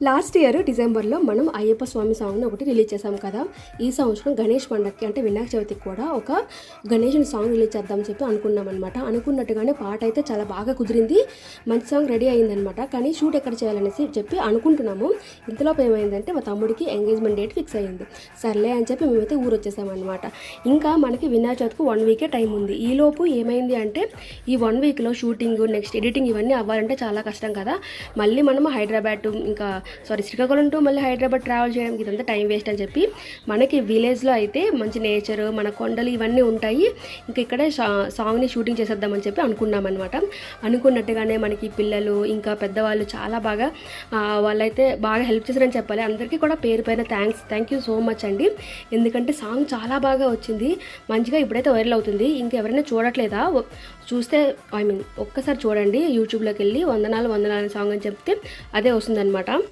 Last year డిసెంబర్లో మనం అయ్యప్ప స్వామి సాంగ్ని ఒకటి రిలీజ్ చేసాం కదా. ఈ సంవత్సరం గణేష్ పండక్కి అంటే వినాయక చవితికి కూడా ఒక గణేషుని సాంగ్ రిలీజ్ చేద్దాం చెప్పి అనుకున్నాం అనమాట అనుకున్నట్టుగానే పాట అయితే చాలా బాగా కుదిరింది. మంచి సాంగ్ రెడీ అయిందనమాట కానీ షూట్ ఎక్కడ చేయాలనేసి చెప్పి అనుకుంటున్నాము. ఇంతలోపు ఏమైందంటే మా తమ్ముడికి ఎంగేజ్మెంట్ డేట్ ఫిక్స్ అయ్యింది. సర్లే అని చెప్పి మేమైతే ఊరు వచ్చేసామన్నమాట ఇంకా మనకి వినాయక చవితికి వన్ వీకే టైం ఉంది. ఈలోపు ఏమైంది అంటే ఈ వన్ వీక్లో షూటింగ్ నెక్స్ట్ ఎడిటింగ్ ఇవన్నీ అవ్వాలంటే చాలా కష్టం కదా. మళ్ళీ మనం హైదరాబాద్ ఇంకా సారీ శ్రీకాకుళం టు మళ్ళీ హైదరాబాద్ ట్రావెల్ చేయడానికి ఇదంతా టైం వేస్ట్ అని చెప్పి మనకి విలేజ్లో అయితే మంచి నేచర్ మన కొండలు ఇవన్నీ ఉంటాయి. ఇంకా ఇక్కడే సా- సాంగ్ని షూటింగ్ చేసేద్దామని చెప్పి అనుకున్నాం అనమాట అనుకున్నట్టుగానే మనకి పిల్లలు ఇంకా పెద్దవాళ్ళు చాలా బాగా వాళ్ళైతే బాగా హెల్ప్ చేశారని చెప్పాలి. అందరికీ కూడా పేరు పైన thanks thank you so much అండి. ఎందుకంటే సాంగ్ చాలా బాగా వచ్చింది. మంచిగా ఇప్పుడైతే వైరల్ అవుతుంది. ఇంకెవరైనా చూడట్లేదా? చూస్తే ఐ మీన్ ఒక్కసారి చూడండి. యూట్యూబ్లోకి వెళ్ళి వందనాలు వందనాలు సాంగ్ అని చెప్తే అదే వస్తుందన్నమాట.